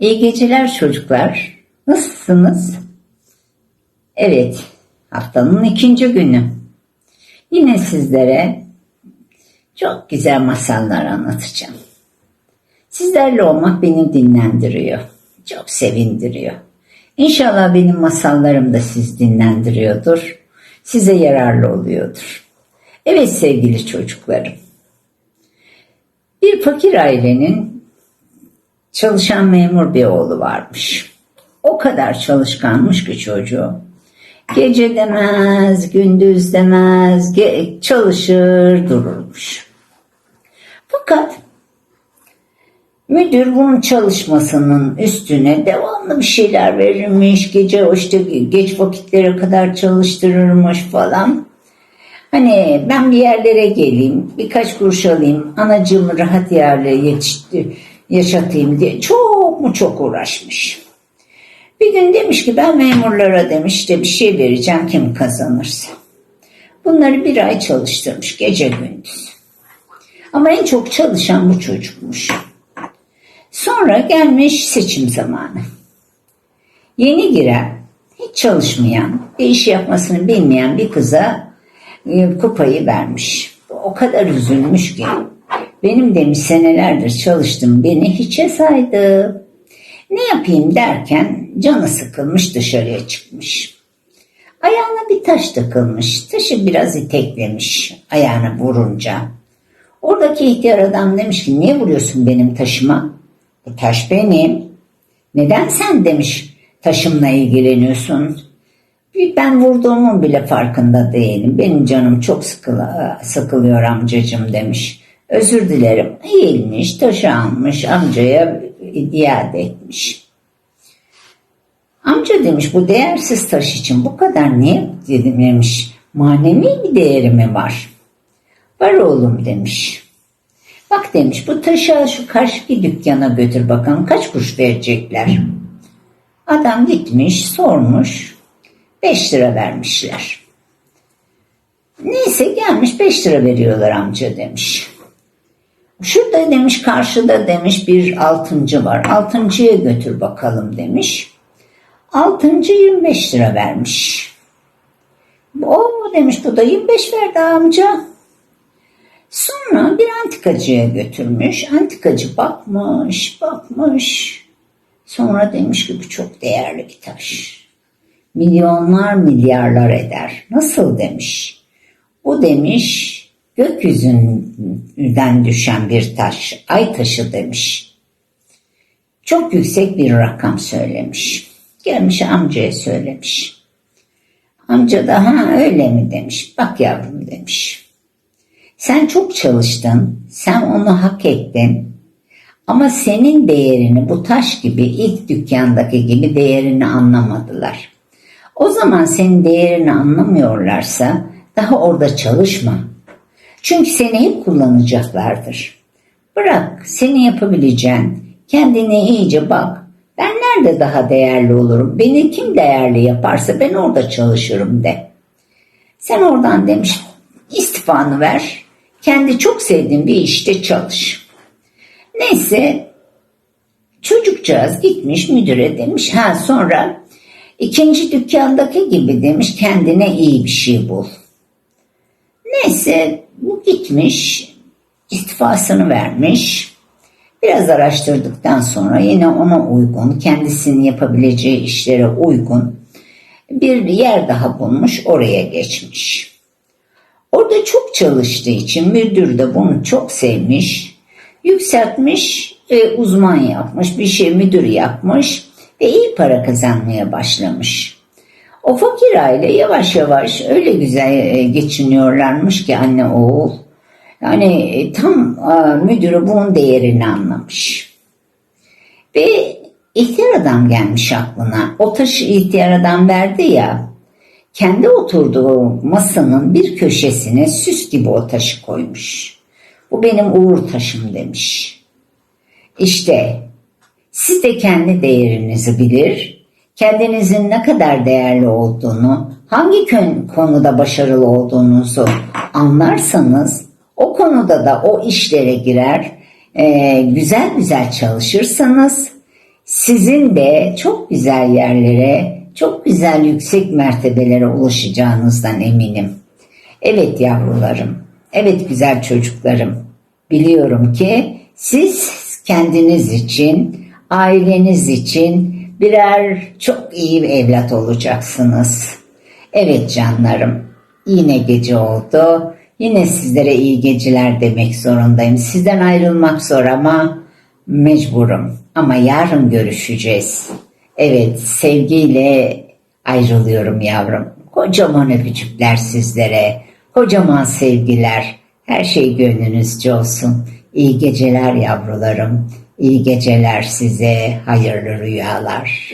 İyi geceler çocuklar. Nasılsınız? Evet, haftanın ikinci günü. Yine sizlere çok güzel masallar anlatacağım. Sizlerle olmak beni dinlendiriyor. Çok sevindiriyor. İnşallah benim masallarım da siz dinlendiriyordur. Size yararlı oluyordur. Evet sevgili çocuklarım. Bir fakir ailenin çalışan memur bir oğlu varmış. O kadar çalışkanmış ki çocuğu. Gece demez, gündüz demez, ge- çalışır dururmuş. Fakat müdür bunun çalışmasının üstüne devamlı bir şeyler verirmiş. Gece işte geç vakitlere kadar çalıştırırmış falan. Hani ben bir yerlere geleyim, birkaç kuruş alayım, anacığımı rahat yerle yetişti, yaşatayım diye çok mu çok uğraşmış. Bir gün demiş ki ben memurlara demiş işte bir şey vereceğim kim kazanırsa. Bunları bir ay çalıştırmış gece gündüz. Ama en çok çalışan bu çocukmuş. Sonra gelmiş seçim zamanı. Yeni giren, hiç çalışmayan, bir iş yapmasını bilmeyen bir kıza e, kupayı vermiş. O kadar üzülmüş ki. Benim demiş senelerdir çalıştım beni hiçe saydı. Ne yapayım derken canı sıkılmış dışarıya çıkmış. Ayağına bir taş takılmış. Taşı biraz iteklemiş ayağını vurunca. Oradaki ihtiyar adam demiş ki niye vuruyorsun benim taşıma? Bu taş benim. Neden sen demiş taşımla ilgileniyorsun? Ben vurduğumun bile farkında değilim. Benim canım çok sıkıl sıkılıyor amcacım demiş. Özür dilerim. Eğilmiş, taşı almış, amcaya iade etmiş. Amca demiş bu değersiz taş için bu kadar niye demiş. Manevi bir değeri mi var? Var oğlum demiş. Bak demiş bu taşı al şu karşıki dükkana götür bakalım kaç kuruş verecekler. Adam gitmiş sormuş 5 lira vermişler. Neyse gelmiş 5 lira veriyorlar amca demiş. Şurada demiş karşıda demiş bir altıncı var. Altıncıya götür bakalım demiş. Altıncı 25 lira vermiş. O demiş bu da 25 verdi amca. Sonra bir antikacıya götürmüş. Antikacı bakmış, bakmış. Sonra demiş ki bu çok değerli bir taş. Milyonlar milyarlar eder. Nasıl demiş. Bu demiş gökyüzünden düşen bir taş. Ay taşı demiş. Çok yüksek bir rakam söylemiş. Gelmiş amcaya söylemiş. Amca da ha öyle mi demiş. Bak yavrum demiş. Sen çok çalıştın. Sen onu hak ettin. Ama senin değerini bu taş gibi ilk dükkandaki gibi değerini anlamadılar. O zaman senin değerini anlamıyorlarsa daha orada çalışma. Çünkü seni hep kullanacaklardır. Bırak seni yapabileceğin, kendine iyice bak. Ben nerede daha değerli olurum? Beni kim değerli yaparsa ben orada çalışırım de. Sen oradan demiş istifanı ver. Kendi çok sevdiğin bir işte çalış. Neyse çocukcağız gitmiş müdüre demiş. Ha sonra ikinci dükkandaki gibi demiş kendine iyi bir şey bul. Neyse gitmiş istifasını vermiş. Biraz araştırdıktan sonra yine ona uygun, kendisinin yapabileceği işlere uygun bir yer daha bulmuş, oraya geçmiş. Orada çok çalıştığı için müdür de bunu çok sevmiş, yükseltmiş, e, uzman yapmış, bir şey müdür yapmış ve iyi para kazanmaya başlamış. O fakir aile yavaş yavaş öyle güzel e, geçiniyorlarmış ki anne oğul. Yani e, tam e, müdürü bunun değerini anlamış. Ve ihtiyar adam gelmiş aklına. O taşı ihtiyar adam verdi ya. Kendi oturduğu masanın bir köşesine süs gibi o taşı koymuş. Bu benim uğur taşım demiş. İşte siz de kendi değerinizi bilir, kendinizin ne kadar değerli olduğunu, hangi konuda başarılı olduğunuzu anlarsanız o konuda da o işlere girer, e, güzel güzel çalışırsanız sizin de çok güzel yerlere, çok güzel yüksek mertebelere ulaşacağınızdan eminim. Evet yavrularım, evet güzel çocuklarım. Biliyorum ki siz kendiniz için, aileniz için birer çok iyi bir evlat olacaksınız. Evet canlarım, yine gece oldu. Yine sizlere iyi geceler demek zorundayım. Sizden ayrılmak zor ama mecburum. Ama yarın görüşeceğiz. Evet, sevgiyle ayrılıyorum yavrum. Kocaman öpücükler sizlere. Kocaman sevgiler. Her şey gönlünüzce olsun. İyi geceler yavrularım. İyi geceler size. Hayırlı rüyalar.